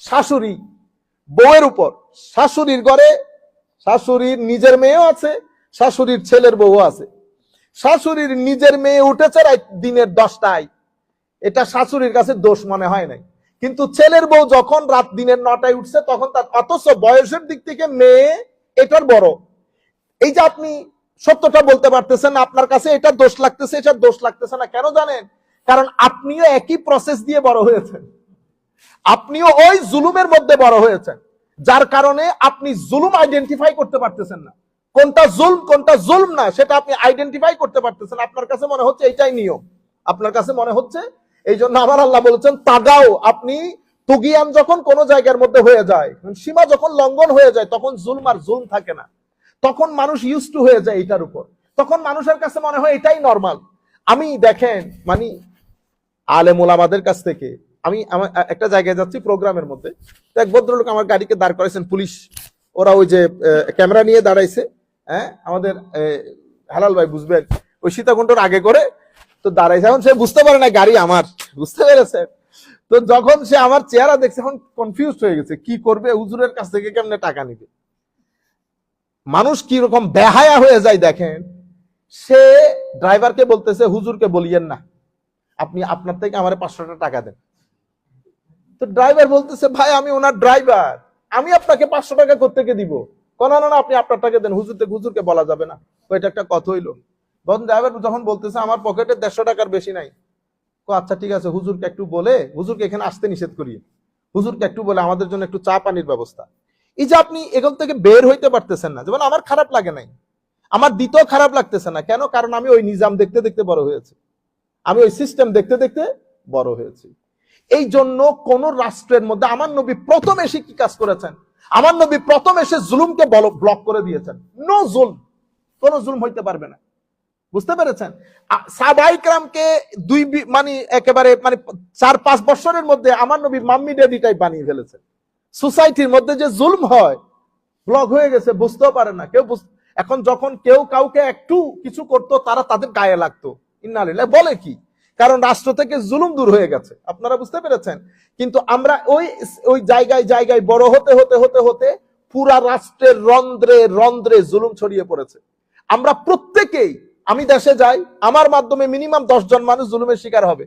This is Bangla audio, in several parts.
শাশুড়ি, বউয়ের উপর। শাশুড়ির ঘরে শাশুড়ির নিজের মেয়েও আছে, শাশুড়ির ছেলের বউ আছে। শাশুড়ির নিজের মেয়ে উঠেছে দিনের দশটায়। এটা শাশুড়ির কাছে দোষ মনে হয় নাই। কিন্তু ছেলের বউ যখন রাত দিনের নটায় উঠছে, তখন তার অথচ বয়সের দিক থেকে মেয়ে এটার বড়। এই যে আপনি সত্যটা বলতে পারতেছেন, আপনার কাছে এটা দোষ লাগতেছে, এটা দোষ লাগতেছে না, কেন জানেন? কারণ আপনিও একই প্রসেস দিয়ে বড় হয়েছেন। আপনিও ওই জুলুমের মধ্যে বড় হয়েছেন, যার কারণে আপনি জুলুম আইডেন্টিফাই করতে পারতেছেন না। কোনটা জুলম কোনটা জুলম না, সেটা আপনি আইডেন্টিফাই করতে পারতেছেন। আপনার কাছে মনে হচ্ছে এটাই নিয়ম। আপনার কাছে মনে হচ্ছে এই জন্য আমার আল্লাহ বলেছেন, তাগাও, আপনি তুগিয়ান যখন কোন জায়গার মধ্যে হয়ে যায়, সীমা যখন লঙ্ঘন হয়ে যায়, তখন জুলম আর জুলম থাকে না। তখন মানুষ ইউজ টু হয়ে যায় এটার উপর। তখন মানুষের কাছে মনে হয় এটাই নর্মাল আমি দেখেন মানে আলেমুল আমাদের কাছ থেকে আমি আমার একটা জায়গায় যাচ্ছি প্রোগ্রামের মধ্যে। তো এক ভদ্রলোক আমার গাড়িকে দাঁড় করাইছেন, পুলিশ। ওরা ওই যে ক্যামেরা নিয়ে দাঁড়াইছে হ্যাঁ? আমাদের হালাল ভাই বুঝবেন ওই সীতাকুণ্ডর আগে করে তো দাঁড়াইছে। এখন সে বুঝতে পারে না, গাড়ি আমার। বুঝতে পেরেছে তো যখন সে আমার চেহারা দেখছে, এখন কনফিউজ হয়ে গেছে, কি করবে? হুজুরের কাছ থেকে কেমনে টাকা নিবে? মানুষ কি রকম বেহায়া হয়ে যায় দেখেন। সে ড্রাইভারকে বলতেছে, হুজুরকে বলিয়েন না। আপনি আপনার থেকে আমার পাঁচশোটা টাকা দেন। তো ড্রাইভার বলতেছে, ভাই, আমি ওনার ড্রাইভার আমি আপনাকে পাঁচশো টাকা কোথেকে দিব। কোন, না আপনি আপনার টাকা দেন। হুজুর থেকে হুজুরকে বলা যাবে না। তো এটা একটা কথা হইল। তখন ড্রাইভার যখন বলতেছে, আমার পকেটে দেড়শো টাকার বেশি নাই। তো আচ্ছা ঠিক আছে, হুজুরকে একটু বলে, হুজুরকে এখানে আসতে নিষেধ করিয়ে হুজুরকে একটু বলে, আমাদের জন্য একটু চা পানির ব্যবস্থা। এই যে আপনি এখান থেকে বের হইতে পারতেছেন না, যেমন আমার খারাপ লাগে নাই। আমার দ্বিতীয় খারাপ লাগতেছে না। কেন? কারণ আমি ওই নিজাম দেখতে দেখতে বড় হয়েছে। আমি ওই সিস্টেম দেখতে দেখতে বড় হয়েছি। এই জন্য কোন রাষ্ট্রের মধ্যে আমার নবী প্রথম এসে কি কাজ করেছেন? আমার নবী প্রথম এসে জুলুমকে ব্লক করে দিয়েছেন। নো জুলম। কোন জুলুম হইতে পারবে না। বুঝতে পেরেছেন? সাবাইকরামকে দুই মানে একেবারে মানে চার পাঁচ বছরের মধ্যে আমার নবী মাম্মি ডেডি টাইপ বানিয়ে ফেলেছেন। সোসাইটির মধ্যে যে জুলম হয় ব্লক হয়ে গেছে, বুঝতেও পারে না। কেউ এখন যখন কেউ কাউকে একটু কিছু করতো, তারা তাদের গায়ে লাগতো। ইন্নালিল্লাহ বলে কি? কারণ রাষ্ট্র থেকে জুলুম দূর হয়ে গেছে। আপনারা বুঝতে পেরেছেন? কিন্তু আমরা ওই ওই জায়গায় জায়গায় বড় হতে হতে হতে হতে পুরা রাষ্ট্রের রন্ধ্রে রন্ধ্রে জুলুম ছড়িয়ে পড়েছে। আমরা প্রত্যেকেই, আমি দেশে যাই, আমার মাধ্যমে মিনিমাম জন মানুষ জুলুমের শিকার হবে।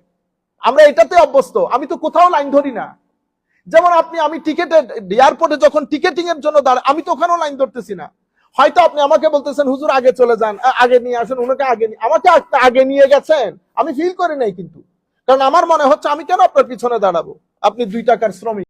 আমরা এটাতে অভ্যস্ত। আমি তো কোথাও লাইন ধরি না। যেমন আপনি, আমি টিকেটে এয়ারপোর্টে যখন টিকেটিং এর জন্য দাঁড়া, আমি তো ওখানেও লাইন ধরতেছি না। হয়তো আপনি আমাকে বলতেছেন, হুজুর, আগে চলে যান আগে নিয়ে আসুন, উনাকে আগে আমাকে আগে নিয়ে গেছেন। আমি ফিল করি নাই কিন্তু। কারণ আমার মনে হচ্ছে আমি কেন আপনার পিছনে দাঁড়াবো? আপনি দুই টাকার শ্রমিক।